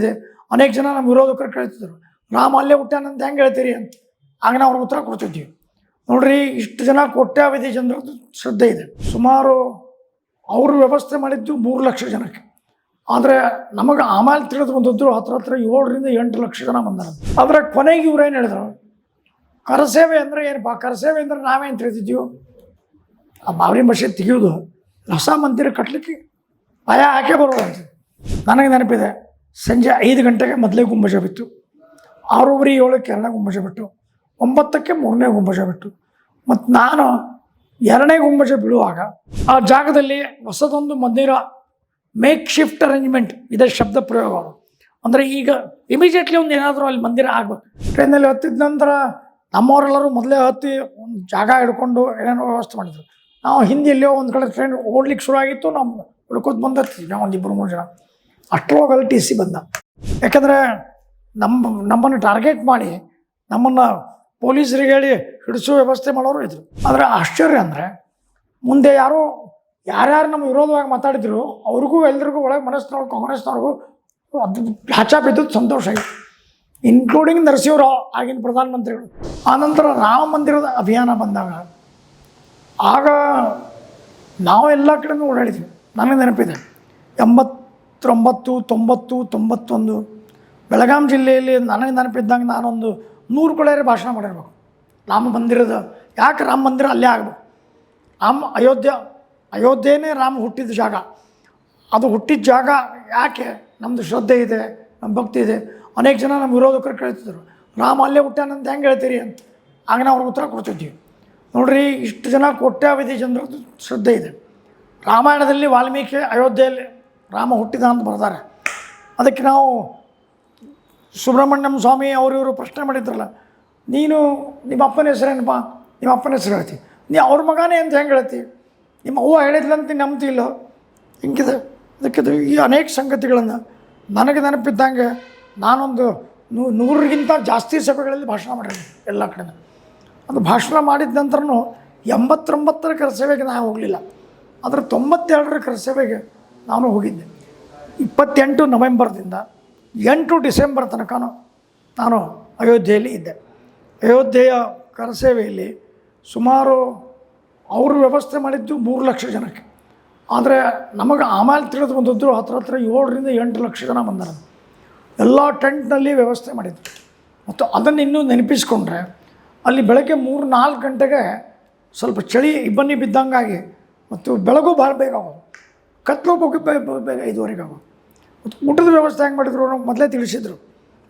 ಇದೆ. ಅನೇಕ ಜನ ನಮ್ಮ ವಿರೋಧಕರು ಕೇಳ್ತಿದ್ರು. ರಾಮ ಅಲ್ಲೇ ಹುಟ್ಟಾನಂತ ಹೆಂಗೆ ಹೇಳ್ತೀರಿ ಅಂತ. ಆಗ ನಾವು ಉತ್ತರ ಕೊಡ್ತಿದ್ವಿ. ನೋಡ್ರಿ, ಇಷ್ಟು ಜನ ಕೋಟ್ಯಾವಧಿ ಜನರದ್ದು ಶ್ರದ್ಧೆ ಇದೆ. ಸುಮಾರು ಅವರು ವ್ಯವಸ್ಥೆ ಮಾಡಿದ್ದು ಮೂರು ಲಕ್ಷ ಜನಕ್ಕೆ. ಆದರೆ ನಮಗೆ ಆಮೇಲೆ ತಿಳಿದು ಬಂದಿದ್ರು ಹತ್ರ ಹತ್ರ ಏಳರಿಂದ ಎಂಟು ಲಕ್ಷ ಜನ ಬಂದಾರ. ಆದರೆ ಕೊನೆಗೆ ಇವ್ರು ಏನು ಹೇಳಿದ್ರು? ಕರಸೇವೆ ಅಂದರೆ ಏನಪ್ಪ? ಕರಸೇವೆ ಅಂದರೆ ನಾವೇನು ತಿಳಿದಿದ್ದೀವಿ? ಆ ಬಾಬರಿ ಮಸೀದ್ ತೆಗೆಯೋದು ಹೊಸ ಮಂದಿರ ಕಟ್ಟಲಿಕ್ಕೆ ಭಯ ಹಾಕೇ ಬರುವಂತ ನನಗೆ ನೆನಪಿದೆ. ಸಂಜೆ ಐದು ಗಂಟೆಗೆ ಮೊದಲೇ ಗುಂಬಜ ಬಿತ್ತು. ಆರೂವರೆ ಏಳಕ್ಕೆ ಎರಡನೇ ಗುಂಬಜ ಬಿಟ್ಟು ಒಂಬತ್ತಕ್ಕೆ ಮೂರನೇ ಗುಂಬಜ ಬಿಟ್ಟು ಮತ್ತು ನಾನು ಎರಡನೇ ಗುಂಬಜ ಬೀಳುವಾಗ ಆ ಜಾಗದಲ್ಲಿ ಹೊಸದೊಂದು ಮಂದಿರ ಮೇಕ್ ಶಿಫ್ಟ್ ಅರೇಂಜ್ಮೆಂಟ್ ಇದೆ ಶಬ್ದ ಪ್ರಯೋಗ ಅಂದರೆ ಈಗ ಇಮಿಡಿಯೇಟ್ಲಿ ಒಂದು ಏನಾದರೂ ಅಲ್ಲಿ ಮಂದಿರ ಆಗ್ಬೇಕು. ಟ್ರೈನಲ್ಲಿ ಹತ್ತಿದ ನಂತರ ನಮ್ಮವರೆಲ್ಲರೂ ಮೊದಲೇ ಹತ್ತಿ ಒಂದು ಜಾಗ ಹಿಡ್ಕೊಂಡು ಏನೇನೋ ವ್ಯವಸ್ಥೆ ಮಾಡಿದ್ರು. ನಾವು ಹಿಂದೆ ಎಲ್ಲೋ ಒಂದು ಕಡೆ ಟ್ರೈನ್ ಓಡ್ಲಿಕ್ಕೆ ಶುರು ಆಗಿತ್ತು. ನಾವು ಹುಡುಕೋದು ಬಂದಿರ್ತೀವಿ ನಾವು ಒಂದು ಮೂರು ಜನ. ಅಷ್ಟರೊಳಗಲ್ಲಿ ಟಿ ಸಿ ಬಂದ. ಯಾಕಂದರೆ ನಮ್ಮ, ನಮ್ಮನ್ನು ಟಾರ್ಗೆಟ್ ಮಾಡಿ ನಮ್ಮನ್ನು ಪೊಲೀಸರಿಗೆ ಹೇಳಿ ಹಿಡಿಸೋ ವ್ಯವಸ್ಥೆ ಮಾಡೋರು ಇದ್ರು. ಆದರೆ ಆಶ್ಚರ್ಯ ಅಂದರೆ ಮುಂದೆ ಯಾರೋ, ಯಾರ್ಯಾರು ನಮ್ಮ ವಿರೋಧವಾಗಿ ಮಾತಾಡಿದ್ರು, ಅವ್ರಿಗೂ ಎಲ್ರಿಗೂ ಒಳಗೆ ಮನಸ್ಸಿನವ್ರು, ಕಾಂಗ್ರೆಸ್ನವ್ರಿಗೂ ಅದು ಹ್ಯಾಚ ಬಿದ್ದದ್ದು ಸಂತೋಷ ಆಯಿತು. ಇನ್ಕ್ಲೂಡಿಂಗ್ ನರಸಿಂಹರಾವ್ ಆಗಿನ ಪ್ರಧಾನಮಂತ್ರಿಗಳು. ಆನಂತರ ರಾಮ ಮಂದಿರದ ಅಭಿಯಾನ ಬಂದಾಗ ಆಗ ನಾವು ಎಲ್ಲ ಕಡೆನೂ ಓಡಾಡಿದ್ವಿ. ನನಗೆ ನೆನಪಿದೆ ಎಂಬತ್ತೊಂಬತ್ತು ತೊಂಬತ್ತು, ತೊಂಬತ್ತೊಂದು. ಬೆಳಗಾಂ ಜಿಲ್ಲೆಯಲ್ಲಿ ನನಗೆ ನೆನಪಿದ್ದಂಗೆ ನಾನೊಂದು ನೂರು ಕೊಳೆಯರೆ ಭಾಷಣ ಮಾಡಿರ್ಬೇಕು. ರಾಮ ಮಂದಿರದ, ಯಾಕೆ ರಾಮ ಮಂದಿರ ಅಲ್ಲೇ ಆಗಬೇಕು? ರಾಮ ಅಯೋಧ್ಯ, ಅಯೋಧ್ಯೆನೇ ರಾಮ ಹುಟ್ಟಿದ ಜಾಗ. ಅದು ಹುಟ್ಟಿದ ಜಾಗ ಯಾಕೆ? ನಮ್ಮದು ಶ್ರದ್ಧೆ ಇದೆ ನಮ್ಮ ಭಕ್ತಿ ಇದೆ. ಅನೇಕ ಜನ ನಮ್ಮ ವಿರೋಧಕರು ಕೇಳ್ತಿದ್ರು. ರಾಮ ಅಲ್ಲೇ ಹುಟ್ಟ್ಯಾನಂತ ಹೆಂಗೆ ಹೇಳ್ತೀರಿ ಅಂತ. ಆಗ ನಾವು ಅವ್ರಿಗೆ ಉತ್ತರ ಕೊಡ್ತಿದ್ವಿ. ನೋಡ್ರಿ, ಇಷ್ಟು ಜನ ಕೋಟ್ಯಾವಧಿ ಜನರದ್ದು ಶ್ರದ್ಧೆ ಇದೆ. ರಾಮಾಯಣದಲ್ಲಿ ವಾಲ್ಮೀಕಿ ಅಯೋಧ್ಯೆಯಲ್ಲಿ ರಾಮ ಹುಟ್ಟಿದ ಅಂತ ಬರ್ತಾರೆ ಅದಕ್ಕೆ ನಾವು ಸುಬ್ರಹ್ಮಣ್ಯಂ ಸ್ವಾಮಿ ಅವರು ಇವರು ಪ್ರಶ್ನೆ ಮಾಡಿದ್ರಲ್ಲ, ನೀನು ನಿಮ್ಮ ಅಪ್ಪನ ಹೆಸರೇನಪ್ಪ? ನಿಮ್ಮ ಅಪ್ಪನ ಹೆಸರು ಹೇಳ್ತಿ. ನೀ ಅವ್ರ ಮಗನೇ ಅಂತ ಹೆಂಗೆ ಹೇಳ್ತಿ? ನಿಮ್ಮ ಅವ್ವ ಹೇಳಿದ್ಲಂತ ನಂಬ್ತಿಲ್ಲ ಹಿಂಗಿದೆ ಅದಕ್ಕೆ ಈ ಅನೇಕ ಸಂಗತಿಗಳನ್ನು ನನಗೆ ನೆನಪಿದ್ದಂಗೆ ನಾನೊಂದು ನೂ ನೂರಿಗಿಂತ ಜಾಸ್ತಿ ಸಭೆಗಳಲ್ಲಿ ಭಾಷಣ ಮಾಡಿದ್ದೀನಿ ಎಲ್ಲ ಕಡೆ ಅದು ಭಾಷಣ ಮಾಡಿದ ನಂತರನೂ ಎಂಬತ್ತೊಂಬತ್ತರ ಕರಸೇವೆಗೆ ನಾನು ಹೋಗಲಿಲ್ಲ. ಆದರೆ ತೊಂಬತ್ತೆರಡರ ಕರಸೇವೆಗೆ ನಾನು ಹೋಗಿದ್ದೆ. ಇಪ್ಪತ್ತೆಂಟು ನವೆಂಬರ್ದಿಂದ ಎಂಟು ಡಿಸೆಂಬರ್ ತನಕನೂ ನಾನು ಅಯೋಧ್ಯೆಯಲ್ಲಿ ಇದ್ದೆ. ಅಯೋಧ್ಯೆಯ ಕರಸೇವೆಯಲ್ಲಿ ಸುಮಾರು ಅವರು ವ್ಯವಸ್ಥೆ ಮಾಡಿದ್ದು ಮೂರು ಲಕ್ಷ ಜನಕ್ಕೆ. ಆದರೆ ನಮಗೆ ಆಮೇಲೆ ತಿಳಿದು ಬಂದದ್ದು ಹತ್ರ ಹತ್ರ ಏಳರಿಂದ ಎಂಟು ಲಕ್ಷ ಜನ ಬಂದಾರ. ಎಲ್ಲ ಟೆಂಟ್ನಲ್ಲಿ ವ್ಯವಸ್ಥೆ ಮಾಡಿದ್ರು. ಮತ್ತು ಅದನ್ನು ಇನ್ನೂ ನೆನಪಿಸ್ಕೊಂಡ್ರೆ ಅಲ್ಲಿ ಬೆಳಗ್ಗೆ ಮೂರು ನಾಲ್ಕು ಗಂಟೆಗೆ ಸ್ವಲ್ಪ ಚಳಿ, ಇಬ್ಬನಿ ಬಿದ್ದಂಗಾಗಿ ಮತ್ತು ಬೆಳಗು ಭಾಳ ಬೇಗ ಆಗೋದು ಕತ್ಲು ಹೋಗಿ ಬೇಗ ಐದುವರೆಗೆ ಆಗೋದು ಊಟದ ವ್ಯವಸ್ಥೆ ಹೆಂಗೆ ಮಾಡಿದ್ರು ನಮ್ಗೆ ಮೊದಲೇ ತಿಳಿಸಿದ್ರು.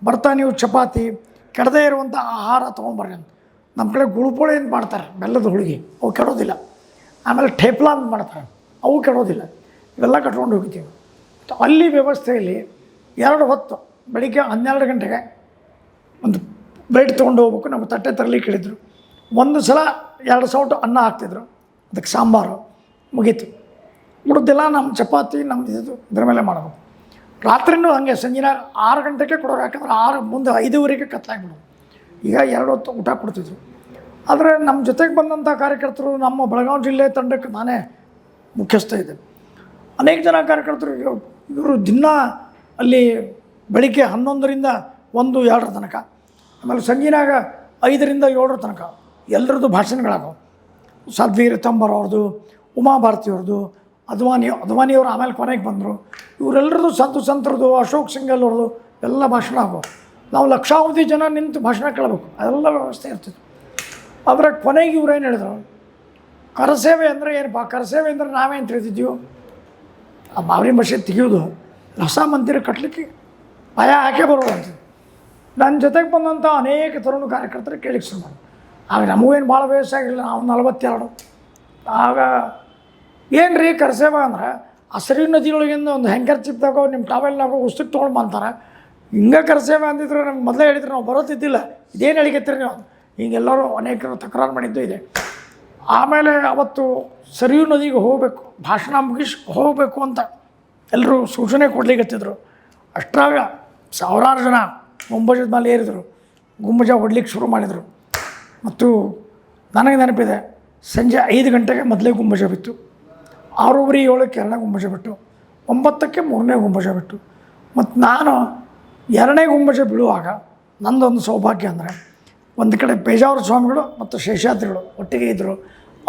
ಬರ್ತಾ ನೀವು ಚಪಾತಿ, ಕೆಡದೇ ಇರುವಂಥ ಆಹಾರ ತೊಗೊಂಬರ್ರಿ ಅಂತ. ನಮ್ಮ ಕಡೆ ಗುಳುಪೋಳೆ ಅಂತ ಮಾಡ್ತಾರೆ? ಬೆಲ್ಲದ ಹೋಳಿಗೆ, ಅವು ಕೆಡೋದಿಲ್ಲ. ಆಮೇಲೆ ಠೇಪ್ಲಾ ಅಂತ ಮಾಡ್ತಾರೆ. ಅವು ಕೆಡೋದಿಲ್ಲ. ಇವೆಲ್ಲ ಕಟ್ಕೊಂಡು ಹೋಗ್ತೀವಿ ಅಲ್ಲಿ ವ್ಯವಸ್ಥೆಯಲ್ಲಿ ಎರಡು ಹೊತ್ತು, ಬೆಳಿಗ್ಗೆ ಹನ್ನೆರಡು ಗಂಟೆಗೆ ಒಂದು ಬ್ರೆಡ್ ತೊಗೊಂಡು ಹೋಗ್ಬೇಕು. ನಮ್ಮ ತಟ್ಟೆ ತರಲಿ ಕೇಳಿದ್ರು ಒಂದು ಸಲ ಎರಡು ಸೌಟು ಅನ್ನ ಹಾಕ್ತಿದ್ರು. ಅದಕ್ಕೆ ಸಾಂಬಾರು ಮುಗೀತು. ಉಳಿದೆಲ್ಲ ನಮ್ಮ ಚಪಾತಿ ನಮ್ಮ ಇದು, ಇದ್ರ ಮೇಲೆ ಮಾಡಬೇಕು. ರಾತ್ರಿನೂ ಹಾಗೆ, ಸಂಜೆನ ಆರು ಗಂಟೆಗೆ ಕೊಡೋರು, ಯಾಕಂದ್ರೆ ಆರು ಮುಂದೆ ಐದೂವರೆಗೆ ಕತ್ಲಾಗ್ಬಿಡೋದು ಈಗ ಎರಡು ಹೊತ್ತು ಊಟ ಕೊಡ್ತಿದ್ರು. ಆದರೆ ನಮ್ಮ ಜೊತೆಗೆ ಬಂದಂಥ ಕಾರ್ಯಕರ್ತರು ನಮ್ಮ ಬೆಳಗಾವಿ ಜಿಲ್ಲೆ ತಂಡಕ್ಕೆ ನಾನೇ ಮುಖ್ಯಸ್ಥ ಇದ್ದೆ. ಅನೇಕ ಜನ ಕಾರ್ಯಕರ್ತರು, ಇವ್ರು- ದಿನ ಅಲ್ಲಿ ಬೆಳಿಗ್ಗೆ ಹನ್ನೊಂದರಿಂದ ಒಂದು, ಎರಡರ ತನಕ. ಆಮೇಲೆ ಸಂಜೆನಾಗ ಐದರಿಂದ ಏಳರ ತನಕ. ಎಲ್ಲರದ್ದು ಭಾಷಣಗಳಾಗವು ಸಾಧ್ವೀರ್ ತಂಬರ್ ಅವ್ರದ್ದು ಉಮಾಭಾರತಿ ಅವ್ರದ್ದು ಅದ್ವಾನಿ, ಅದ್ವಾನಿಯವರು ಆಮೇಲೆ ಕೊನೆಗೆ ಬಂದರು. ಇವರೆಲ್ಲರದು ಸಂತು ಸಂತರದು ಅಶೋಕ್ ಸಿಂಗಲ್ ಅವ್ರದ್ದು ಎಲ್ಲ ಭಾಷಣ ಆಗೋ ನಾವು ಲಕ್ಷಾವಧಿ ಜನ ನಿಂತು ಭಾಷಣ ಕೇಳಬೇಕು. ಅದೆಲ್ಲ ವ್ಯವಸ್ಥೆ ಇರ್ತಿತ್ತು. ಆದರೆ ಕೊನೆಗೆ ಇವ್ರು ಏನು ಹೇಳಿದ್ರು? ಕರಸೇವೆ ಅಂದರೆ ಏನಪ್ಪ? ಕರಸೇವೆ ಅಂದರೆ ನಾವೇನು ತಿಳಿದಿದ್ದೀವಿ? ಆ ಬಾಬರಿ ಮಸೀದ್ ತೆಗೆಯೋದು ಹೊಸ ಮಂದಿರ ಕಟ್ಟಲಿಕ್ಕೆ ಭಯ ಹಾಕಿ ಬರುವಂಥದ್ದು ನನ್ನ ಜೊತೆಗೆ ಬಂದಂಥ ಅನೇಕ ತರುಣ ಕಾರ್ಯಕರ್ತರು ಕೇಳಿಸ್ತಾರೆ ಆಗ ನಮಗೇನು ಭಾಳ ವಯಸ್ಸಾಗಿರಲಿಲ್ಲ, ನಾವು ನಲವತ್ತೆರಡು. ಆಗ ಏನು ರೀ ಕರ್ಸೇವ ಅಂದ್ರೆ? ಸರಿ ನದಿಯೊಳಗಿಂದ ಒಂದು ಹೆಂಗರ್ ಚಿಪ್ದಾಗೋ ನಿಮ್ಮ ಟಾವೆಲ್ನಾಗೋ ಉಸ್ತಕ್ಕೆ ತೊಗೊಂಡು ಬಂತಾರೆ. ಹಿಂಗೆ ಕರ್ಸೇವ ಅಂದಿದ್ರು ನಮ್ಗೆ ಮೊದಲೇ ಹೇಳಿದ್ರು, ನಾವು ಬರೋತಿದ್ದಿಲ್ಲ. ಇದೇನು ಹೇಳಿಕತ್ತೀರಿ ನೀವು? ಹಿಂಗೆಲ್ಲರೂ ಅನೇಕರು ತಕರಾರು ಮಾಡಿದ್ದು ಇದೆ. ಆಮೇಲೆ ಅವತ್ತು ಸರಿಯು ನದಿಗೆ ಹೋಗಬೇಕು, ಭಾಷಣ ಮುಗಿಸಿ ಹೋಗಬೇಕು ಅಂತ ಎಲ್ಲರೂ ಸೂಚನೆ ಕೊಡ್ಲಿಕ್ಕತ್ತಿದ್ರು ಅಷ್ಟ್ರಾಗ ಸಾವಿರಾರು ಜನ ಗುಂಬಜದ ಮೇಲೆ ಏರಿದರು, ಗುಂಬಜ ಹೊಡ್ಲಿಕ್ಕೆ ಶುರು ಮಾಡಿದರು. ಮತ್ತು ನನಗೆ ನೆನಪಿದೆ, ಸಂಜೆ ಐದು ಗಂಟೆಗೆ ಮೊದಲೇ ಗುಂಬಜ ಬಿತ್ತು. ಆರೂವರೆ ಏಳಕ್ಕೆ ಎರಡನೇ ಗುಂಬಜ ಬಿಟ್ಟು, ಒಂಬತ್ತಕ್ಕೆ ಮೂರನೇ ಗುಂಬಜ ಬಿಟ್ಟು. ಮತ್ತು ನಾನು ಎರಡನೇ ಗುಂಬಜ ಬೀಳುವಾಗ ನಂದೊಂದು ಸೌಭಾಗ್ಯ ಅಂದರೆ ಒಂದು ಕಡೆ ಪೇಜಾವರ ಸ್ವಾಮಿಗಳು ಮತ್ತು ಶೇಷಾದ್ರಿಗಳು ಒಟ್ಟಿಗೆ ಇದ್ದರು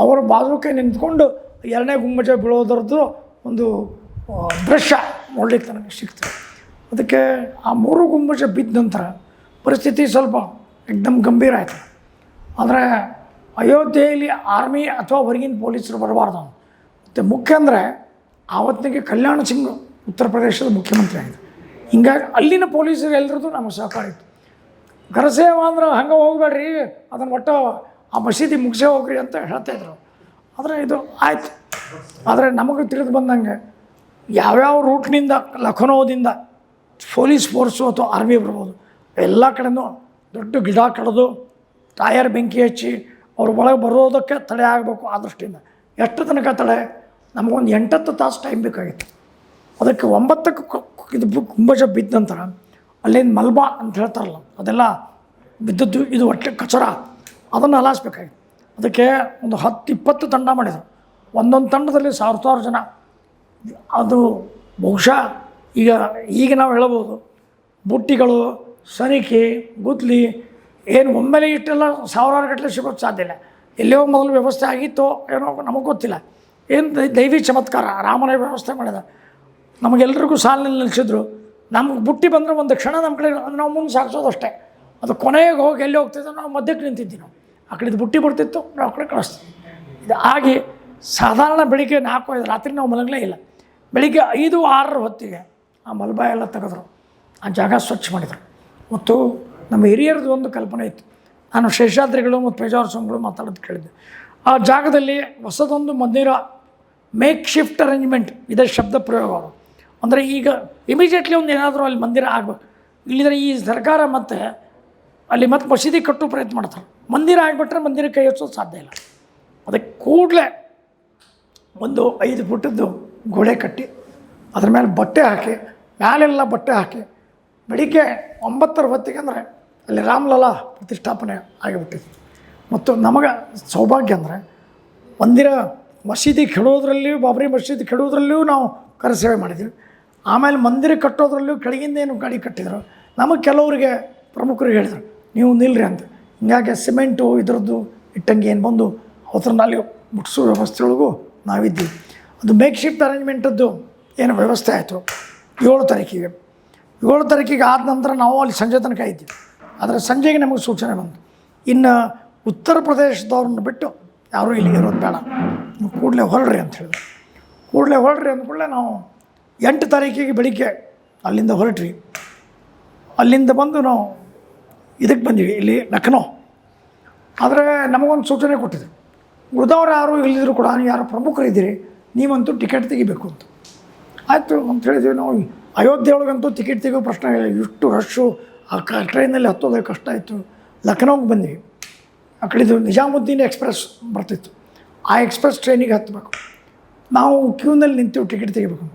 ಅವರ ಬಾಜುಕೆ ನಿಂತ್ಕೊಂಡು ಎರಡನೇ ಗುಂಬಜ ಬೀಳೋದ್ರದ್ದು ಒಂದು ದೃಶ್ಯ ನೋಡಲಿಕ್ಕೆ ನನಗೆ ಸಿಕ್ತು. ಅದಕ್ಕೆ ಆ ಮೂರು ಗುಂಬಜ ಬಿದ್ದ ನಂತರ ಪರಿಸ್ಥಿತಿ ಸ್ವಲ್ಪ ಎಕ್ದಮ್ ಗಂಭೀರ ಆಯಿತು. ಆದರೆ ಅಯೋಧ್ಯೆಯಲ್ಲಿ ಆರ್ಮಿ ಅಥವಾ ಹೊರಗಿನ ಪೊಲೀಸರು ಬರಬಾರ್ದು ಮತ್ತು ಮುಖ್ಯ ಅಂದರೆ ಆವತ್ತಿಗೆ ಕಲ್ಯಾಣ ಸಿಂಗ್ ಉತ್ತರ ಪ್ರದೇಶದ ಮುಖ್ಯಮಂತ್ರಿ ಆಗಿದ್ದರು ಹಿಂಗಾಗಿ ಅಲ್ಲಿನ ಪೊಲೀಸರು ಎಲ್ಲರದ್ದು ನಮಗೆ ಸಹಕಾರ ಇತ್ತು. ಗರಸೇವ ಅಂದ್ರೆ ಹಂಗೆ ಹೋಗ್ಬೇಡ್ರಿ, ಅದನ್ನು ಒಟ್ಟು ಆ ಮಸೀದಿ ಮುಗಿಸೇ ಹೋಗ್ರಿ ಅಂತ ಹೇಳ್ತಾಯಿದ್ರು ಆದರೆ ಇದು ಆಯ್ತು. ಆದರೆ ನಮಗೆ ತಿಳಿದು ಬಂದಂಗೆ ಯಾವ್ಯಾವ ರೂಟ್ನಿಂದ, ಲಖನೌದಿಂದ ಪೊಲೀಸ್ ಫೋರ್ಸು ಅಥವಾ ಆರ್ಮಿ ಬರ್ಬೋದು, ಎಲ್ಲ ಕಡೆನೂ ದೊಡ್ಡ ಗಿಡ ಕಡಿದು, ಟಯರ್ ಬೆಂಕಿ ಹಚ್ಚಿ ಅವ್ರ ಒಳಗೆ ಬರೋದಕ್ಕೆ ತಡೆ ಆಗಬೇಕು ಆ ದೃಷ್ಟಿಯಿಂದ. ಎಷ್ಟು ತನಕ ತಡೆ ನಮಗೊಂದು ಎಂಟತ್ತು ತಾಸು ಟೈಮ್ ಬೇಕಾಗಿತ್ತು. ಅದಕ್ಕೆ ಒಂಬತ್ತಕ್ಕೆ ಇದು ಕುಂಭಜ ಬಿದ್ದ ನಂತರ ಅಲ್ಲೇನು ಮಲ್ಬಾ ಅಂತ ಹೇಳ್ತಾರಲ್ಲ, ಅದೆಲ್ಲ ಬಿದ್ದದ್ದು ಇದು ಒಟ್ಟೆ ಕಚರ. ಅದನ್ನು ಅಲಾಸ್ಬೇಕಾಗಿತ್ತು. ಅದಕ್ಕೆ ಒಂದು ಹತ್ತು ಇಪ್ಪತ್ತು ತಂಡ ಮಾಡಿದರು. ಒಂದೊಂದು ತಂಡದಲ್ಲಿ ಸಾವಿರ ಸಾವಿರ ಜನ. ಅದು ಬಹುಶಃ ಈಗ ಈಗ ನಾವು ಹೇಳ್ಬೋದು, ಬುಟ್ಟಿಗಳು ಸರಿಕೆ ಗುದ್ಲಿ ಏನು ಒಮ್ಮೆಲೆ ಇಟ್ಟೆಲ್ಲ ಸಾವಿರಾರು ಗಟ್ಟಲೆ ಸಿಗೋದು ಸಾಧ್ಯ ಇಲ್ಲ. ಎಲ್ಲೋ ಮೊದಲು ವ್ಯವಸ್ಥೆ ಆಗಿತ್ತೋ ಏನೋ ನಮಗೆ ಗೊತ್ತಿಲ್ಲ. ಏನು ದೈವಿ ಚಮತ್ಕಾರ, ರಾಮನ ವ್ಯವಸ್ಥೆ ಮಾಡಿದ. ನಮಗೆಲ್ರಿಗೂ ಸಾಲಿನಲ್ಲಿ ನಿಲ್ಲಿಸಿದ್ರು ನಮ್ಗೆ ಬುಟ್ಟಿ ಬಂದರೆ ಒಂದು ಕ್ಷಣ ನಮ್ಮ ಕಡೆ ನಾವು ಮುಂದೆ ಸಾಗಿಸೋದು ಅಷ್ಟೇ. ಅದು ಕೊನೆಗೆ ಹೋಗಿ ಎಲ್ಲಿ ಹೋಗ್ತಿದ್ದೆ ನಾವು ಮಧ್ಯಕ್ಕೆ ನಿಂತಿದ್ವಿ ನಾವು. ಆ ಕಡೆದು ಬುಟ್ಟಿ ಬರ್ತಿತ್ತು, ನಾವು ಆ ಕಡೆ ಕಳಿಸ್ತೀವಿ ಇದು ಆಗಿ ಸಾಧಾರಣ ಬೆಳಿಗ್ಗೆ ನಾಲ್ಕು ಐದು, ರಾತ್ರಿ ನಾವು ಮಲಗಲೇ ಇಲ್ಲ. ಬೆಳಿಗ್ಗೆ ಐದು, ಆರರ ಹೊತ್ತಿಗೆ ಆ ಮಲ್ಬಾಯೆಲ್ಲ ತೆಗೆದ್ರು. ಆ ಜಾಗ ಸ್ವಚ್ಛ ಮಾಡಿದರು. ಮತ್ತು ನಮ್ಮ ಹಿರಿಯರದ್ದು ಒಂದು ಕಲ್ಪನೆ ಇತ್ತು. ನಾನು ಶೇಷಾದ್ರಿಗಳು ಮತ್ತು ಪೇಜಾವರ ಸ್ವಾಮಿಗಳು ಮಾತಾಡೋದು ಕೇಳಿದೆ ಆ ಜಾಗದಲ್ಲಿ ಹೊಸದೊಂದು ಮಂದಿರ ಮೇಕ್ ಶಿಫ್ಟ್ ಅರೇಂಜ್ಮೆಂಟ್ ಇದೇ ಶಬ್ದ ಪ್ರಯೋಗ ಅಂದರೆ ಈಗ ಇಮಿಡಿಯೇಟ್ಲಿ ಒಂದು ಏನಾದರೂ ಅಲ್ಲಿ ಮಂದಿರ ಆಗಬೇಕು ಇಲ್ಲಿದ್ರೆ ಈ ಸರ್ಕಾರ ಮತ್ತೆ ಅಲ್ಲಿ ಮತ್ತೆ ಮಸೀದಿ ಕಟ್ಟೋ ಪ್ರಯತ್ನ ಮಾಡ್ತಾರೆ. ಮಂದಿರ ಆಗಿಬಿಟ್ರೆ ಮಂದಿರ ಕೈ ಹಚ್ಚೋದು ಸಾಧ್ಯ ಇಲ್ಲ. ಅದಕ್ಕೆ ಕೂಡಲೇ ಒಂದು ಐದು ಫುಟದ್ದು ಗೋಡೆ ಕಟ್ಟಿ ಅದ್ರ ಮೇಲೆ ಬಟ್ಟೆ ಹಾಕಿ, ಮ್ಯಾಲೆಲ್ಲ ಬಟ್ಟೆ ಹಾಕಿ, ಬೆಳಿಗ್ಗೆ ಒಂಬತ್ತರ ಹೊತ್ತಿಗೆ ಅಂದರೆ ಅಲ್ಲಿ ರಾಮಲಲಾ ಪ್ರತಿಷ್ಠಾಪನೆ ಆಗಿಬಿಟ್ಟಿದೆ. ಮತ್ತು ನಮಗೆ ಸೌಭಾಗ್ಯ ಅಂದರೆ ಮಂದಿರ ಮಸೀದಿ ಕೆಡೋದ್ರಲ್ಲಿಯೂ, ಬಾಬರಿ ಮಸೀದಿ ಕೆಡೋದ್ರಲ್ಲಿಯೂ ನಾವು ಕರಸೇವೆ ಮಾಡಿದ್ವಿ ಆಮೇಲೆ ಮಂದಿರ ಕಟ್ಟೋದ್ರಲ್ಲಿಯೂ ಕೆಳಗಿಂದ ಏನು ಗಾಡಿ ಕಟ್ಟಿದ್ರು, ನಮಗೆ ಕೆಲವರಿಗೆ ಪ್ರಮುಖರಿಗೆ ಹೇಳಿದರು, ನೀವು ನಿಲ್ರಿ ಅಂತ. ಹಿಂಗಾಗಿ ಸಿಮೆಂಟು ಇದರದ್ದು ಇಟ್ಟಂಗೆ ಏನು ಬಂದು ಅವತ್ರನ್ನ ಅಲ್ಲಿ ಮುಟ್ಸೋ ವ್ಯವಸ್ಥೆಯೊಳಗೂ ನಾವಿದ್ದೀವಿ. ಅದು ಮೇಕ್ ಶಿಫ್ಟ್ ಅರೇಂಜ್ಮೆಂಟದ್ದು ಏನು ವ್ಯವಸ್ಥೆ ಆಯಿತು ಏಳು ತಾರೀಕಿಗೆ. ಏಳು ತಾರೀಕಿಗೆ ಆದ ನಂತರ ನಾವು ಅಲ್ಲಿ ಸಂಜೆ ತನಕ ಇದ್ದೀವಿ. ಆದರೆ ಸಂಜೆಗೆ ನಮಗೆ ಸೂಚನೆ ಬಂತು. ಇನ್ನು ಉತ್ತರ ಪ್ರದೇಶದವ್ರನ್ನ ಬಿಟ್ಟು ಯಾರೂ ಇಲ್ಲಿಗೆ ಇರೋದು ಬೇಡ. ನೀವು ಕೂಡಲೇ ಹೊರಡ್ರಿ ಅಂತ ಹೇಳಿದ್ರು. ಕೂಡಲೇ ಹೊರಡ್ರಿ ಅಂದ್ಕೂಡಲೇ ನಾವು ಎಂಟು ತಾರೀಕಿಗೆ ಬೆಳಿಗ್ಗೆ ಅಲ್ಲಿಂದ ಹೊರಟ್ರಿ ಅಲ್ಲಿಂದ ಬಂದು ನಾವು ಇದಕ್ಕೆ ಬಂದ್ವಿ, ಇಲ್ಲಿ ಲಕ್ನೋ. ಆದರೆ ನಮಗೊಂದು ಸೂಚನೆ ಕೊಟ್ಟಿದ್ರು. ಉಳಿದವ್ರು ಯಾರು ಇಲ್ಲಿದ್ರು ಕೂಡ ಯಾರು ಪ್ರಮುಖರಿದ್ದೀರಿ, ನೀವಂತೂ ಟಿಕೆಟ್ ತೆಗಿಬೇಕು ಅಂತ. ಆಯಿತು ಅಂತ ಹೇಳಿದ್ವಿ ನಾವು. ಅಯೋಧ್ಯೆ ಒಳಗಂತೂ ಟಿಕೆಟ್ ತೆಗೋ ಪ್ರಶ್ನೆ ಇಷ್ಟು ರಶ್ಶು ಆ ಕ ಟ್ರೈನಲ್ಲಿ ಹತ್ತೋದೇ ಕಷ್ಟ ಆಯಿತು. ಲಕ್ನೋಗೆ ಬಂದ್ವಿ ಆ ಕಡೆದು ನಿಜಾಮುದ್ದೀನ್ ಎಕ್ಸ್ಪ್ರೆಸ್ ಬರ್ತಿತ್ತು. ಆ ಎಕ್ಸ್ಪ್ರೆಸ್ ಟ್ರೈನಿಗೆ ಹತ್ತಬೇಕು ನಾವು ಕ್ಯೂನಲ್ಲಿ ನಿಂತೀವಿ ಟಿಕೆಟ್ ತೆಗಿಬೇಕು.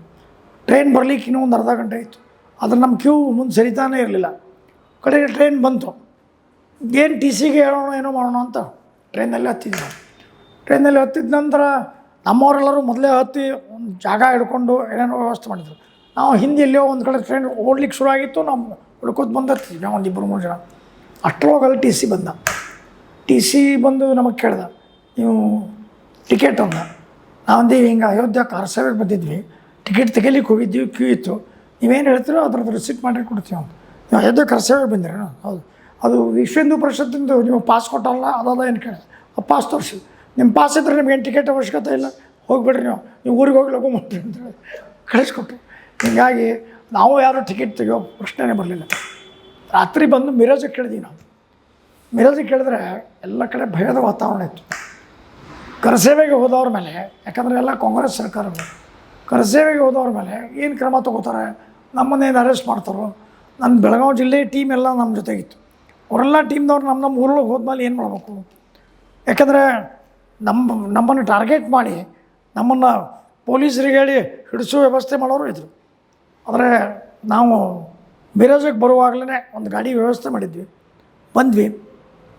ಟ್ರೈನ್ ಬರಲಿಕ್ಕೆ ಇನ್ನೂ ಒಂದು ಅರ್ಧ ಗಂಟೆ ಇತ್ತು ಆದರೆ ನಮ್ಮ ಕ್ಯೂ ಮುಂದೆ ಸರಿತಾನೇ ಇರಲಿಲ್ಲ. ಕಡೆಗೆ ಟ್ರೈನ್ ಬಂತು. ಏನು ಟಿ ಸಿಗೆ ಹೇಳೋಣ, ಏನೋ ಮಾಡೋಣ ಅಂತ ಟ್ರೈನಲ್ಲಿ ಹತ್ತಿದ್ವಿ. ಟ್ರೈನಲ್ಲಿ ಹತ್ತಿದ ನಂತರ ನಮ್ಮವರೆಲ್ಲರೂ ಮೊದಲೇ ಹತ್ತಿ ಒಂದು ಜಾಗ ಹಿಡ್ಕೊಂಡು ಏನೇನೋ ವ್ಯವಸ್ಥೆ ಮಾಡಿದ್ರು. ನಾವು ಹಿಂದೆ ಒಂದು ಕಡೆ ಟ್ರೈನ್ ಓಡ್ಲಿಕ್ಕೆ ಶುರು ಆಗಿತ್ತು. ನಾವು ಹುಡ್ಕೋತ ಬಂದಿರ್ತೀವಿ ನಾವು ಒಂದು ಇಬ್ಬರು ಮೂರು ಜನ. ಅಷ್ಟರೊಳಗಲ್ಲಿ ಟಿ ಸಿ ಬಂದ. ಟಿ ಸಿ ಬಂದು ನಮಗೆ ಕೇಳ್ದ, ನೀವು ಟಿಕೆಟ್ ಅಂದ ನಾವಂದು ಹಿಂಗೆ ಅಯೋಧ್ಯೆ ಕಾರ ಸೇವೆಗೆ ಬಂದಿದ್ವಿ. ಟಿಕೆಟ್ ತೆಗಿಲಿಕ್ಕೆ ಹೋಗಿದ್ವಿ ಕ್ಯೂ ಇತ್ತು. ನೀವೇನು ಹೇಳ್ತೀರೋ ಅದ್ರದ್ದು ರಿಸೀಟ್ ಮಾಡಿ ಕೊಡ್ತೀವಿ ಅಂತ. ನೀವು ಅಯೋಧ್ಯೆ ಕಾರ ಸೇವೆಗೆ ಬಂದಿರಿ ಹೌದು. ಅದು ವಿಶ್ವ ಹಿಂದೂ ಪರಿಷತ್ತಿಂದು ನೀವು ಪಾಸ್ ಕೊಟ್ಟಲ್ಲ, ಅದಲ್ಲ ಏನು ಕೇಳಿ ಆ ಪಾಸ್ ತೋರಿಸಿ. ನಿಮ್ಮ ಪಾಸ್ ಇದ್ದರೆ ನಿಮ್ಗೇನು ಟಿಕೆಟ್ ಅವಶ್ಯಕತೆ ಇಲ್ಲ? ಹೋಗಿಬಿಡ್ರಿ ನೀವು. ನೀವು ಊರಿಗೆ ಹೋಗಿ ಲಗು ಮಾಡ್ರಿ ಅಂತೇಳಿ ಕಳಿಸ್ಕೊಟ್ರು. ಹೀಗಾಗಿ ನಾವು ಯಾರೂ ಟಿಕೆಟ್ ತೆಗಿಯೋ ಪ್ರಶ್ನೆನೇ ಬರಲಿಲ್ಲ. ರಾತ್ರಿ ಬಂದು ಮಿರಾಜಿಗೆ ಕೇಳಿದ್ವಿ ನಾವು. ಮಿರಾಜಿಗೆ ಕೇಳಿದ್ರೆ ಎಲ್ಲ ಕಡೆ ಭಯದ ವಾತಾವರಣ ಇತ್ತು. ಕರಸೇವೆಗೆ ಹೋದವ್ರ ಮೇಲೆ, ಯಾಕಂದರೆ ಎಲ್ಲ ಕಾಂಗ್ರೆಸ್ ಸರ್ಕಾರಗಳು ಕರಸೇವೆಗೆ ಹೋದವ್ರ ಮೇಲೆ ಏನು ಕ್ರಮ ತಗೋತಾರೆ? ನಮ್ಮನ್ನೇನು ಅರೆಸ್ಟ್ ಮಾಡ್ತಾರೋ? ನನ್ನ ಬೆಳಗಾವಿ ಜಿಲ್ಲೆ ಟೀಮ್ ಎಲ್ಲ ನಮ್ಮ ಜೊತೆಗಿತ್ತು. ಅವರೆಲ್ಲ ಟೀಮ್ನವ್ರು ನಮ್ಮ ನಮ್ಮ ಊರೊಳಗೆ ಹೋದ್ಮೇಲೆ ಏನು ಮಾಡಬೇಕು? ಯಾಕಂದರೆ ನಮ್ಮ ನಮ್ಮನ್ನು ಟಾರ್ಗೆಟ್ ಮಾಡಿ ನಮ್ಮನ್ನು ಪೊಲೀಸರಿಗೆ ಹೇಳಿ ಹಿಡಿಸೋ ವ್ಯವಸ್ಥೆ ಮಾಡೋರು ಇದ್ದರು ಆದರೆ ನಾವು ಮಿರಾಜಿಗೆ ಬರುವಾಗಲೇ ಒಂದು ಗಾಡಿ ವ್ಯವಸ್ಥೆ ಮಾಡಿದ್ವಿ. ಬಂದ್ವಿ.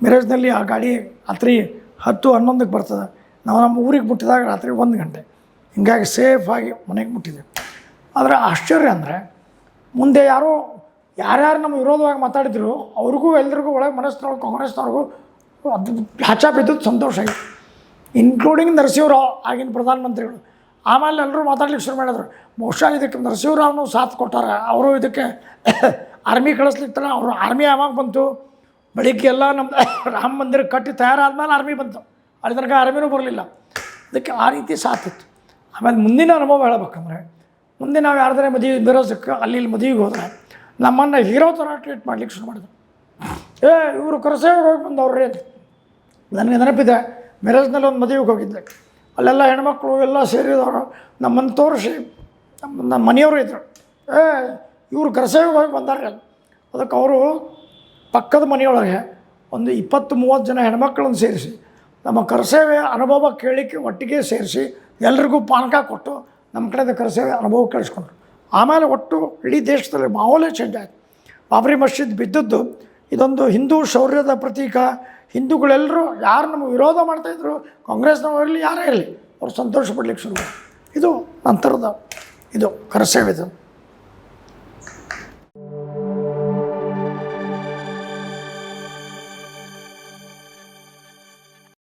ಮಿರಾಜ್ನಲ್ಲಿ ಆ ಗಾಡಿ ರಾತ್ರಿ ಹತ್ತು ಹನ್ನೊಂದಕ್ಕೆ ಬರ್ತದೆ. ನಾವು ನಮ್ಮ ಊರಿಗೆ ಮುಟ್ಟಿದಾಗ ರಾತ್ರಿ ಒಂದು ಗಂಟೆ. ಹಿಂಗಾಗಿ ಸೇಫಾಗಿ ಮನೆಗೆ ಮುಟ್ಟಿದ್ವಿ. ಆದರೆ ಆಶ್ಚರ್ಯ ಅಂದರೆ ಮುಂದೆ ಯಾರೋ ಯಾರ್ಯಾರು ನಮ್ಮ ವಿರೋಧವಾಗಿ ಮಾತಾಡಿದ್ರು ಅವ್ರಿಗೂ ಎಲ್ರಿಗೂ ಒಳಗೆ ಮನಸ್ಸಿನವ್ರು ಕಾಂಗ್ರೆಸ್ನವ್ರಿಗೂ ಅದು ಹಚ್ಚ ಬಿದ್ದದ್ದು ಸಂತೋಷ ಆಗಿದೆ. ಇನ್ಕ್ಲೂಡಿಂಗ್ ನರಸಿಂಹರಾವ್ ಆಗಿನ ಪ್ರಧಾನಮಂತ್ರಿಗಳು. ಆಮೇಲೆ ಎಲ್ಲರೂ ಮಾತಾಡ್ಲಿಕ್ಕೆ ಶುರು ಮಾಡಿದ್ರು. ಬಹುಶಃ ಇದಕ್ಕೆ ನರಸಿಂಹರಾವ್ನು ಸಾಥ್ ಕೊಟ್ಟಾರ. ಅವರು ಇದಕ್ಕೆ ಆರ್ಮಿ ಕಳಿಸ್ಲಿಕ್ತಾರೆ ಅವರು ಆರ್ಮಿ ಯಾವಾಗ ಬಂತು. ಬೆಳಿಗ್ಗೆ ಎಲ್ಲ ನಮ್ಮ ರಾಮ ಮಂದಿರ ಕಟ್ಟಿ ತಯಾರಾದ್ಮೇಲೆ ಆರ್ಮಿ ಬಂತು. ಅಲ್ಲಿ ತನಕ ಆರ್ಮಿನೂ ಬರಲಿಲ್ಲ. ಅದಕ್ಕೆ ಆ ರೀತಿ ಸಾಥ್ ಇತ್ತು. ಆಮೇಲೆ ಮುಂದಿನ ಅನುಭವ ಹೇಳ್ಬೇಕಂದ್ರೆ, ಮುಂದೆ ನಾವು ಯಾರ್ದಾರೆ ಮದುವೆ ಬಿರೋಸಕ್ಕೆ ಅಲ್ಲಿ ಇಲ್ಲಿ ಮದುವೆಗೆ ಹೋದ್ರೆ, ನಮ್ಮನ್ನು ಹೀರೋ ಥರ ಟ್ರೀಟ್ ಮಾಡ್ಲಿಕ್ಕೆ ಶುರು ಮಾಡಿದ್ರು. ಏ, ಇವರು ಕರೆಸೇ ಹೋಗಿ ಬಂದವ್ರಿ ನನಗೆ ನೆನಪಿದೆ, ಮೆರೇಜ್ನಲ್ಲಿ ಒಂದು ಮದುವೆಗೆ ಹೋಗಿದ್ದೆ. ಅಲ್ಲೆಲ್ಲ ಹೆಣ್ಮಕ್ಳು ಎಲ್ಲ ಸೇರಿದವರು. ನಮ್ಮನ್ನು ತೋರಿಸಿ. ನಮ್ಮ ನಮ್ಮ ಮನೆಯವರು ಇದ್ದರು ಏ, ಇವರು ಕರಸೇವೆಗೆ ಹೋಗಿ ಬಂದಾರೆ. ಅದಕ್ಕೆ ಅವರು ಪಕ್ಕದ ಮನೆಯೊಳಗೆ ಒಂದು ಇಪ್ಪತ್ತು, ಮೂವತ್ತು ಜನ ಹೆಣ್ಮಕ್ಳನ್ನು ಸೇರಿಸಿ, ನಮ್ಮ ಕರಸೇವೆ ಅನುಭವ ಕೇಳಿಕ್ಕೆ ಒಟ್ಟಿಗೆ ಸೇರಿಸಿ ಎಲ್ರಿಗೂ ಪಾನಕ ಕೊಟ್ಟು ನಮ್ಮ ಕಡೆದ ಕರಸೇವೆ ಅನುಭವ ಕೇಳಿಸ್ಕೊಂಡ್ರು. ಆಮೇಲೆ ಒಟ್ಟು ಇಡೀ ದೇಶದಲ್ಲಿ ಮಾಹೋಲೇ ಚೇಂಜ್ ಆಯಿತು. ಬಾಬರಿ ಮಸ್ಜಿದ್ ಬಿದ್ದದ್ದು ಇದೊಂದು ಹಿಂದೂ ಶೌರ್ಯದ ಪ್ರತೀಕ ಹಿಂದೂಗಳೆಲ್ಲರೂ ಯಾರು ನಮಗೆ ವಿರೋಧ ಮಾಡ್ತಾಯಿದ್ರು ಕಾಂಗ್ರೆಸ್ನವರಲ್ಲಿ ಯಾರೇ ಇರಲಿ, ಅವ್ರು ಸಂತೋಷ ಪಡ್ಲಿಕ್ಕೆ ಶುರು. ಇದು ನಂತರದ, ಇದು ಕರಸೇವೆದು